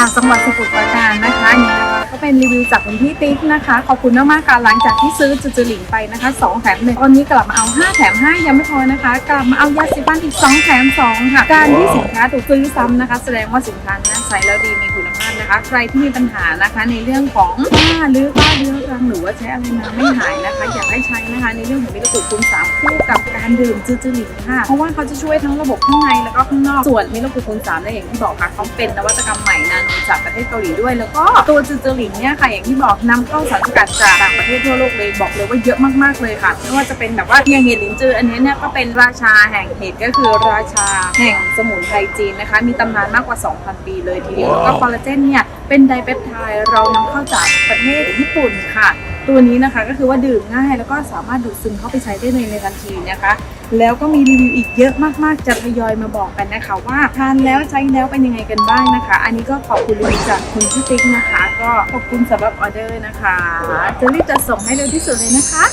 จากจังหวัดสมุทรปราการนะคะนี่นะคะก็เป็นรีวิวจากคุณพี่ติ๊กนะคะ ขอบคุณมากๆค่ะหลังจากที่ซื้อจุจุหลิงไปนะคะ2แถมหนึ่งตอนนี้กลับมาเอา 5 แถม 5 ยังไม่พอนะคะ กลับมาเอายาสีฟันอีก 2 แถม 2 ค่ะ การที่สินค้าถูกซื้อซ้ำนะคะ แสดงว่าสินค้านั้นใช้แล้วดีมีคุณภาพนะคะ ใครที่มีปัญหานะคะในเรื่องของฝ้าหรือฝ้าเรื้อรังหรือว่าใช้อะไรมาไม่หายนะคะ อยากให้ใช้นะคะ ในเรื่องของมิตรกุคูณสามคู่กับการดื่มจืจืหลิงค่ะ เพราะว่าเขาจะช่วยทั้งระบบข้างในแล้วก็ข้างนอกส่วนมิตรกุคูณสามเนี่ยอย่างที่บอกค่ะเขาเป็นนวัตกรรมใหม่นาโน จากประเทศเกาหลีด้วย แล้วก็ตัวจืจืหลิงเนี่ยค่ะอย่างที่บอกนำเข้าสารสกัดจากต่างประเทศทั่วโลกเลยบอกเลยว่าเยอะมากๆเลยค่ะไม่ว่าจะเป็นแบบว่าอย่างเห็ดหลินจืออันนี้เนี่ยก็เป็นราชาแห่งเห็ดก็คือราชาแห่งสมุนไพรจีนนะคะ มีตำนานมากกว่า 2,000 ปีเลยทีเดียวแล้วก็คอลลาเจนเนี่ยเป็นไดเปปไทด์เรานำเข้าจากประเทศญี่ปุ่นค่ะ ตัวนี้นะคะก็คือว่าดื่มง่ายแล้วก็สามารถดูดซึมเข้าไปใช้ได้เลยในทันทีนะคะ แล้วก็มีรีวิวอีกเยอะมากๆ จะทยอยมาบอกกันนะคะ ว่าทานแล้วใช้แล้วเป็นยังไงกันบ้างนะคะ อันนี้ก็ขอบคุณรีวิวจากคุณพี่ติ๊กนะคะ ก็ขอบคุณสำหรับออเดอร์นะคะจะรีบจะส่งให้เร็วที่สุดเลยนะคะ